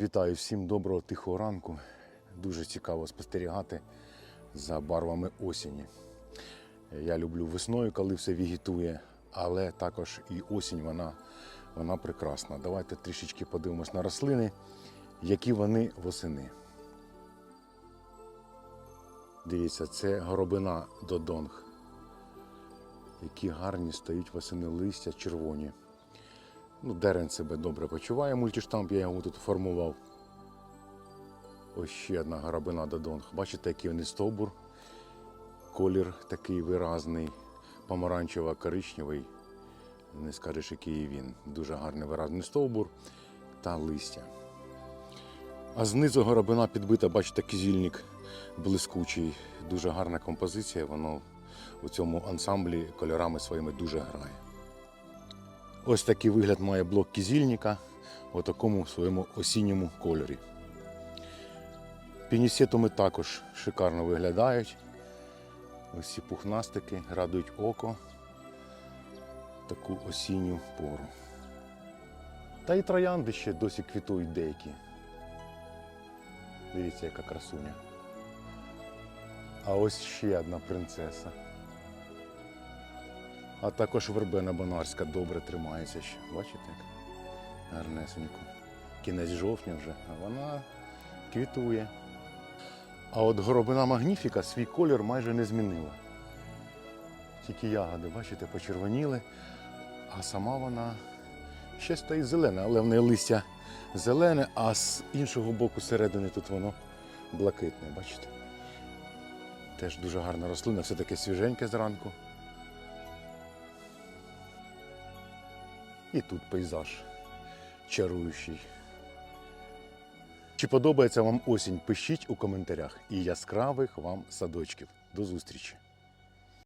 Вітаю всім доброго тихого ранку. Дуже цікаво спостерігати за барвами осені. Я люблю весною, коли все вегетує, але також і осінь вона, вона прекрасна. Давайте трішечки подивимось на рослини, які вони восени. Дивіться, це горобина додонг. Які гарні стають восени листя червоні. Ну, дерен себе добре почуває, мультиштамп, я його тут формував. Ось ще одна горобина додонг. Бачите, який він стовбур. Колір такий виразний, помаранчево-коричневий. Не скажеш, який він. Дуже гарний виразний стовбур та листя. А знизу горобина підбита, бачите, кизільник блискучий. Дуже гарна композиція. Воно у цьому ансамблі кольорами своїми дуже грає. Ось такий вигляд має блок кізільника у такому своєму осінньому кольорі. Пінісетуми також шикарно виглядають. Ось ці пухнастики радують око таку осінню пору. Та й троянди ще досі квітують деякі. Дивіться, яка красуня. А ось ще одна принцеса. А також вербена бонарська добре тримається ще. Бачите, як гарнесенько. Кінець жовтня вже, а вона квітує. А от горобина Магніфіка свій колір майже не змінила. Тільки ягоди, бачите, почервоніли, а сама вона ще стоїть зелена, але в неї листя зелене, а з іншого боку середини тут воно блакитне, бачите? Теж дуже гарна рослина, все таке свіженьке зранку. І тут пейзаж чаруючий. Чи подобається вам осінь? Пишіть у коментарях і яскравих вам садочків. До зустрічі!